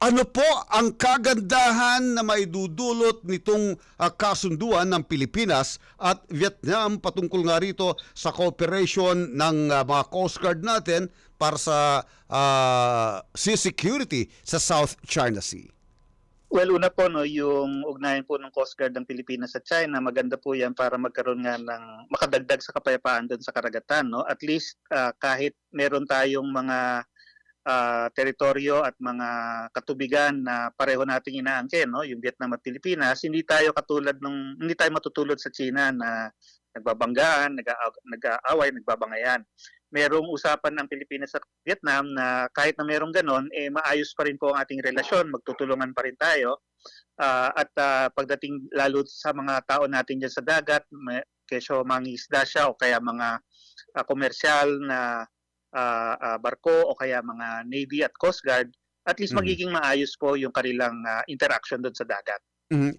ano po ang kagandahan na maidudulot nitong ah, kasunduan ng Pilipinas at Vietnam patungkol nga rito sa cooperation ng ah, mga Coast Guard natin para sa ah, sea security sa South China Sea? Well, una po, no, yung ugnayan po ng Coast Guard ng Pilipinas sa China, maganda po yan para magkaroon nga ng makadagdag sa kapayapaan doon sa karagatan. No? At least ah, kahit meron tayong mga ah, teritoryo at mga katubigan na pareho nating inaangkin, no? yung Vietnam at Pilipinas, hindi tayo katulad ng hindi tayo matutulad sa China na nagbabanggaan, nag-aa- nag-aaway, nagbabangayan. Merong usapan ng Pilipinas at Vietnam na kahit na merong ganon, eh maayos pa rin po ang ating relasyon, magtutulungan pa rin tayo. Ah, at ah, pagdating lalo sa mga tao natin dyan sa dagat, kesyo mangisda siya o kaya mga ah, komersyal na ah, ah, barko o kaya mga Navy at Coast Guard, at least Mhm. magiging maayos po yung kanilang ah, interaction doon sa dagat. Mhm.